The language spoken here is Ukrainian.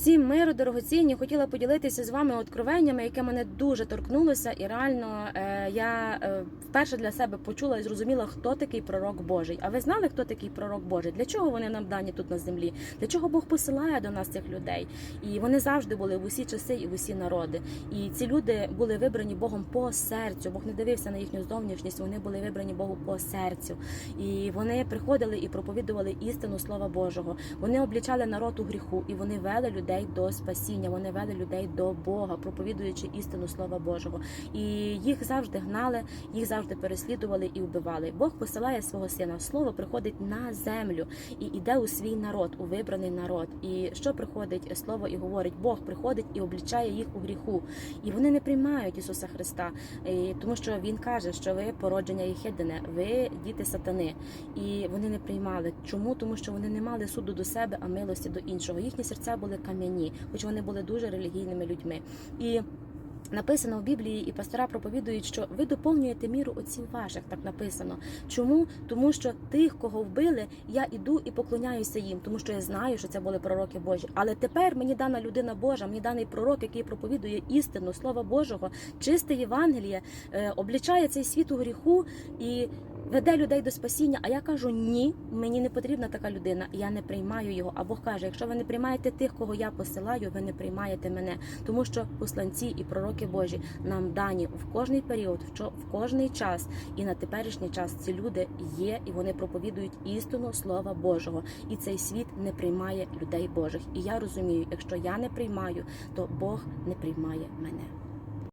Всім миру, дорогоцінні, хотіла поділитися з вами откровеннями, яке мене дуже торкнулося, і реально е, я е, вперше для себе почула і зрозуміла, хто такий пророк Божий. А ви знали, хто такий пророк Божий? Для чого вони нам дані тут на землі? Для чого Бог посилає до нас цих людей? І вони завжди були в усі часи і в усі народи. І ці люди були вибрані Богом по серцю. Бог не дивився на їхню зовнішність. Вони були вибрані Богу по серцю. І вони приходили і проповідували істину Слова Божого. Вони облічали народ у гріху, і вони вели людей до спасіння. Вони вели людей до Бога, проповідуючи істину Слова Божого. І їх завжди гнали, їх завжди переслідували і вбивали. Бог посилає свого сина. Слово приходить на землю і йде у свій народ, у вибраний народ. І що приходить слово і говорить? Бог приходить і облічає їх у гріху. І вони не приймають Ісуса Христа, тому що Він каже, що ви породження Єхидине, ви діти сатани. І вони не приймали. Чому? Тому що вони не мали суду до себе, а милості до іншого. Їхні серця були кам'яні, хоч вони були дуже релігійними людьми. І Написано в Біблії, і пастора проповідують, що ви доповнюєте міру отців ваших. Так написано. Чому? Тому що тих, кого вбили, я іду і поклоняюся їм, тому що я знаю, що це були пророки Божі. Але тепер мені дана людина Божа, мені даний пророк, який проповідує істину, слова Божого, чисте Євангеліє, е, облічає цей світ у гріху і веде людей до спасіння. А я кажу: ні, мені не потрібна така людина. Я не приймаю його. А Бог каже: якщо ви не приймаєте тих, кого я посилаю, ви не приймаєте мене, тому що посланці і пророки Божі нам дані в кожний період, в кожний час і на теперішній час ці люди є, і вони проповідують істину Слова Божого. І цей світ не приймає людей Божих. І я розумію, якщо я не приймаю, то Бог не приймає мене.